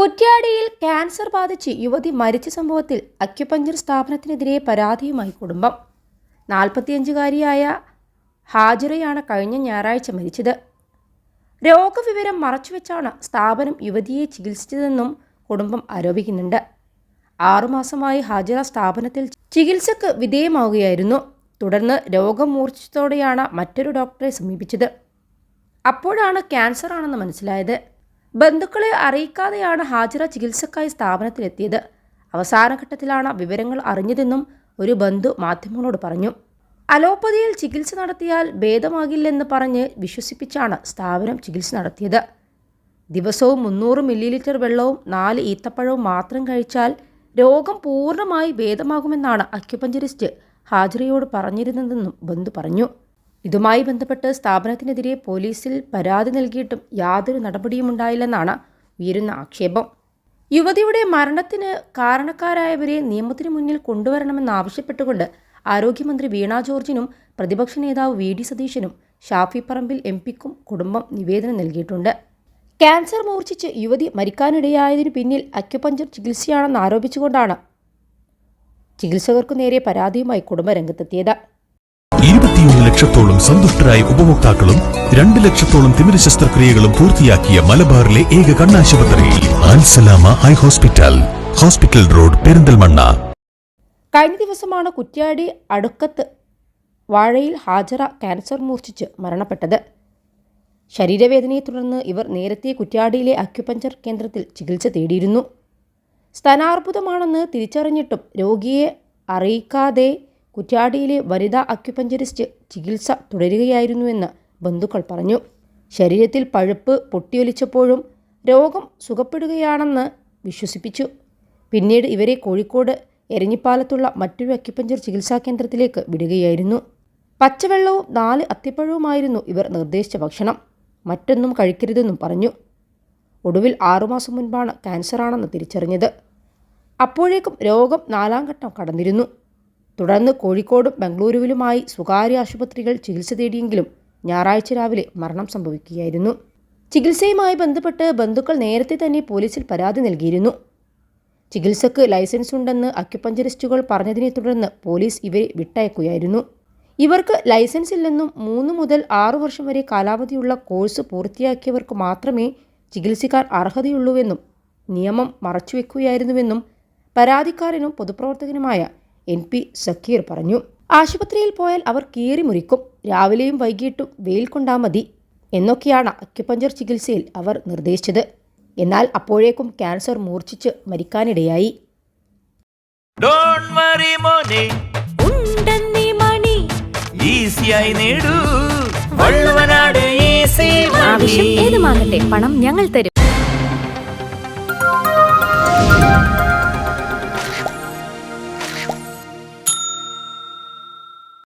കുറ്റ്യാടിയിൽ cancer ബാധിച്ച് യുവതി മരിച്ച സംഭവത്തിൽ അക്യുപഞ്ചർ സ്ഥാപനത്തിനെതിരെ പരാതിയുമായി കുടുംബം. നാൽപ്പത്തിയഞ്ചുകാരിയായ ഹാജിറയാണ് കഴിഞ്ഞ ഞായറാഴ്ച മരിച്ചത്. രോഗവിവരം മറച്ചുവെച്ചാണ് സ്ഥാപനം യുവതിയെ ചികിത്സിച്ചതെന്നും കുടുംബം ആരോപിക്കുന്നുണ്ട്. ആറുമാസമായി ഹാജിറ സ്ഥാപനത്തിൽ ചികിത്സക്ക് വിധേയമാവുകയായിരുന്നു. തുടർന്ന് രോഗം മൂർച്ഛിച്ചതോടെയാണ് മറ്റൊരു ഡോക്ടറെ സമീപിച്ചത്. അപ്പോഴാണ് ക്യാൻസർ ആണെന്ന് മനസ്സിലായത്. ബന്ധുക്കളെ അറിയിക്കാതെയാണ് ഹാജിറ ചികിത്സക്കായി സ്ഥാപനത്തിലെത്തിയത്. അവസാനഘട്ടത്തിലാണ് വിവരങ്ങൾ അറിഞ്ഞതെന്നും ഒരു ബന്ധു മാധ്യമങ്ങളോട് പറഞ്ഞു. അലോപ്പതിയിൽ ചികിത്സ നടത്തിയാൽ ഭേദമാകില്ലെന്ന് പറഞ്ഞ് വിശ്വസിപ്പിച്ചാണ് സ്ഥാപനം ചികിത്സ നടത്തിയത്. ദിവസവും മുന്നൂറ് മില്ലി ലിറ്റർ വെള്ളവും നാല് ഈത്തപ്പഴവും മാത്രം കഴിച്ചാൽ രോഗം പൂർണമായി ഭേദമാകുമെന്നാണ് അക്യുപഞ്ചറിസ്റ്റ് ഹാജിറയോട് പറഞ്ഞിരുന്നതെന്നും ബന്ധു പറഞ്ഞു. ഇതുമായി ബന്ധപ്പെട്ട് സ്ഥാപനത്തിനെതിരെ പോലീസിൽ പരാതി നൽകിയിട്ടും യാതൊരു നടപടിയും ഉണ്ടായില്ലെന്നാണ് ഉയരുന്ന ആക്ഷേപം. യുവതിയുടെ മരണത്തിന് കാരണക്കാരായവരെ നിയമത്തിന് മുന്നിൽ കൊണ്ടുവരണമെന്നാവശ്യപ്പെട്ടുകൊണ്ട് ആരോഗ്യമന്ത്രി വീണ ജോർജിനും പ്രതിപക്ഷ നേതാവ് വി ഡി സതീശനും ഷാഫി പറമ്പിൽ എം പിക്കും കുടുംബം നിവേദനം നൽകിയിട്ടുണ്ട്. ക്യാൻസർ മൂർച്ഛിച്ച് യുവതി മരിക്കാനിടയായതിനു പിന്നിൽ അക്യുപഞ്ചർ ചികിത്സയാണെന്ന് ആരോപിച്ചുകൊണ്ടാണ് ചികിത്സകർക്കു നേരെ പരാതിയുമായി കുടുംബ രംഗത്തെത്തിയത് ഇരുപത്തിയൊന്ന് ലക്ഷത്തോളം സന്തുഷ്ടരായ ഉപഭോക്താക്കളും രണ്ട് ലക്ഷത്തോളം തിമിര ശസ്ത്രക്രിയകളും പൂർത്തിയാക്കിയ മലബാറിലെ ഏക കണ്ണാശുപത്രി Al Salama eye hospital. Hospital road Perinthalmanna. കഴിഞ്ഞ ദിവസമാണ് കുറ്റ്യാടി അടുക്കത്ത് വാഴയിൽ ഹാജറ ക്യാൻസർ മൂർച്ഛിച്ച് മരണപ്പെട്ടത്. ശരീരവേദനയെ തുടർന്ന് ഇവർ നേരത്തെ കുറ്റ്യാടിയിലെ അക്യുപഞ്ചർ കേന്ദ്രത്തിൽ ചികിത്സ തേടിയിരുന്നു. സ്തനാർബുദമാണെന്ന് തിരിച്ചറിഞ്ഞിട്ടും രോഗിയെ അറിയിക്കാതെ കുറ്റ്യാടിയിലെ വനിതാ അക്യുപഞ്ചറിസ്റ്റ് ചികിത്സ തുടരുകയായിരുന്നുവെന്ന് ബന്ധുക്കൾ പറഞ്ഞു. ശരീരത്തിൽ പഴുപ്പ് പൊട്ടിയൊലിച്ചപ്പോഴും രോഗം സുഖപ്പെടുകയാണെന്ന് വിശ്വസിപ്പിച്ചു. പിന്നീട് ഇവരെ കോഴിക്കോട് എരഞ്ഞിപ്പാലത്തുള്ള മറ്റൊരു അക്യുപഞ്ചർ ചികിത്സാ കേന്ദ്രത്തിലേക്ക് വിടുകയായിരുന്നു. പച്ചവെള്ളവും നാല് അത്തിപ്പഴവുമായിരുന്നു ഇവർ നിർദ്ദേശിച്ച ഭക്ഷണം. മറ്റൊന്നും കഴിക്കരുതെന്നും പറഞ്ഞു. ഒടുവിൽ ആറുമാസം മുൻപാണ് ക്യാൻസറാണെന്ന് തിരിച്ചറിഞ്ഞത്. അപ്പോഴേക്കും രോഗം നാലാം ഘട്ടം കടന്നിരുന്നു. തുടർന്ന് കോഴിക്കോടും ബംഗളൂരുവിലുമായി സ്വകാര്യ ആശുപത്രികൾ ചികിത്സ തേടിയെങ്കിലും ഞായറാഴ്ച രാവിലെ മരണം സംഭവിക്കുകയായിരുന്നു. ചികിത്സയുമായി ബന്ധപ്പെട്ട് ബന്ധുക്കൾ നേരത്തെ തന്നെ പോലീസിൽ പരാതി നൽകിയിരുന്നു. ചികിത്സക്ക് ലൈസൻസ് ഉണ്ടെന്ന് അക്യുപഞ്ചറിസ്റ്റുകൾ പറഞ്ഞതിനെ തുടർന്ന് പോലീസ് ഇവരെ വിട്ടയക്കുകയായിരുന്നു. ഇവർക്ക് ലൈസൻസ് ഇല്ലെന്നും മൂന്ന് മുതൽ ആറു വർഷം വരെ കാലാവധിയുള്ള കോഴ്സ് പൂർത്തിയാക്കിയവർക്ക് മാത്രമേ ചികിത്സിക്കാൻ അർഹതയുള്ളൂവെന്നും നിയമം മറച്ചുവെക്കുകയായിരുന്നുവെന്നും പരാതിക്കാരനും പൊതുപ്രവർത്തകനുമായ എൻ പി സക്കീർ പറഞ്ഞു. ആശുപത്രിയിൽ പോയാൽ അവർ കീറി മുറിക്കും രാവിലെയും വൈകിട്ടും വെയിൽ കൊണ്ടാ മതി എന്നൊക്കെയാണ് അക്യുപഞ്ചർ ചികിത്സയിൽ അവർ നിർദ്ദേശിച്ചത്. എന്നാൽ അപ്പോഴേക്കും ക്യാൻസർ മൂർച്ഛിച്ച് മരിക്കാനിടയായി. ഡോൺ വറി മോനെ. ഉണ്ടെന്നീ മണി. ഈസിയായി നേടൂ. വള്ളുവനാട് ഈസി ആവശ്യം ഏതുമാകട്ടെ പണം ഞങ്ങൾ തരും.